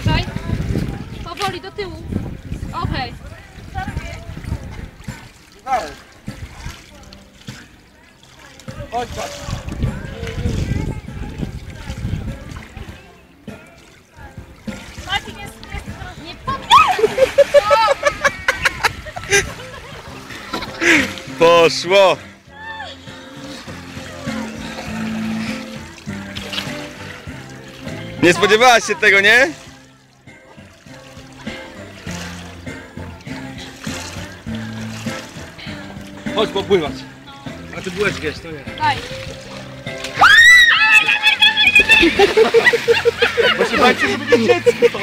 Uważaj. Powoli do tyłu. Okej. Chodź, chodź. Jest nie pod... Poszło! Nie spodziewałaś się tego, nie? Chodź popływać. A ty bułeczkę jest, to nie. Daj. Właśnie bajcie, żeby nie dziecko.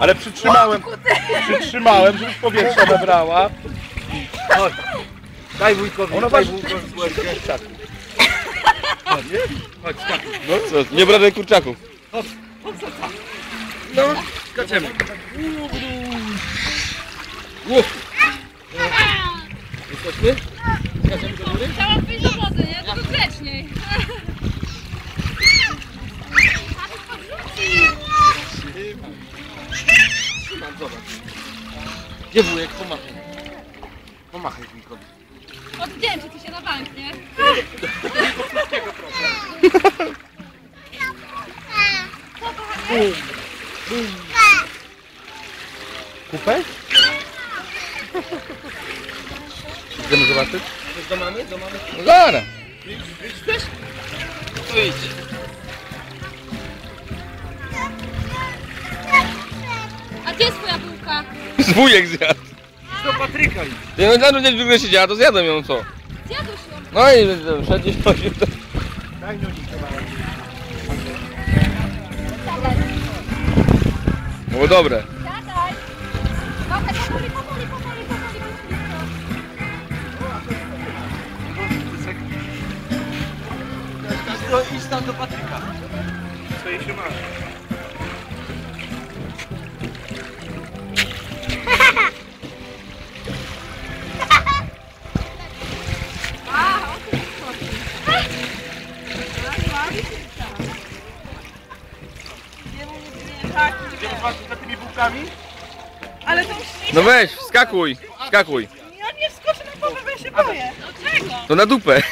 Ale przytrzymałem, przytrzymałem, żebyś powietrza nabrała. Chodź. Daj wujkowi, Ona daj wujkowi bułeczkę. Tak. Chodź, nie? Chodź, tak. No co, nie brałem kurczaków. No, skaczemy. Jesteśmy? Skaczemy do góry? Chciałam wyjść do wody, nie? Tylko grzeczniej. Trzymam, zobacz. Gdzie wujek? Pomachaj. Pomachaj wujkowi. Odwdzięczy ci się na bank, nie? Chcemy zobaczyć? Do mamy? Do mamy? No zaraz. Chcesz? To idź. A gdzie jest twoja bułka? Z wujek zjadł. Do Patryka idź. Ja no zaraz gdzieś w siedziała, to zjadłem ją co. Zjadłeś ją. No i wszedł gdzieś chodził. To... Daj no Było dobre. No idź tam do Patryka. Swoje się masz. A, o tym chodzi. Idziemy zobaczyć za tymi bułkami? Ale to już No weź, skakuj, skakuj. ja nie wskoczę na głowę, bo ja się boję. Dlaczego? To na dupę.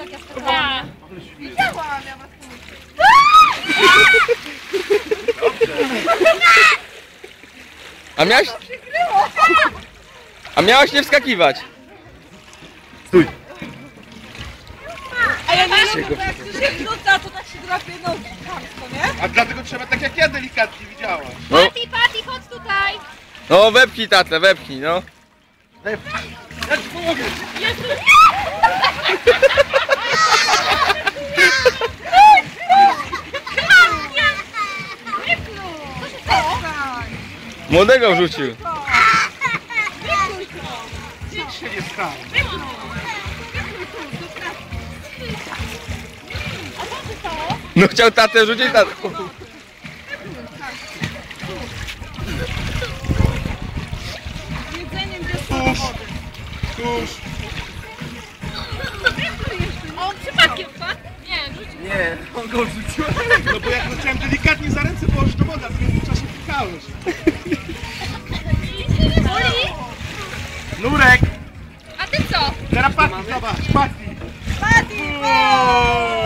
jak ja skakałam. Widziałam, ja was A miałaś... A miałaś nie wskakiwać. Stój. A ja nie lubię, bo jak ci się wrzuca, to tak się drapie nogi. Chamsko, nie? A dlatego trzeba tak jak ja delikatnie widziałaś. No, Pati, Pati, chodź tutaj. no wepchnij tatę, wepchnij, no. Daj, ja ci pomogę. Młodego wrzucił. Nic się nie stało. No chciał tatę rzucić, tatę. Jedzeniem Tuż. Tuż. On przypadkiem wpadł? Nie, rzucił. Nie, on go rzucił. No bo jak go chciałem delikatnie za ręce położyć do woda, w międzyczasie pikałeś. Nurek, a ty co? teraz Pati, zobacz, Pati. Pati!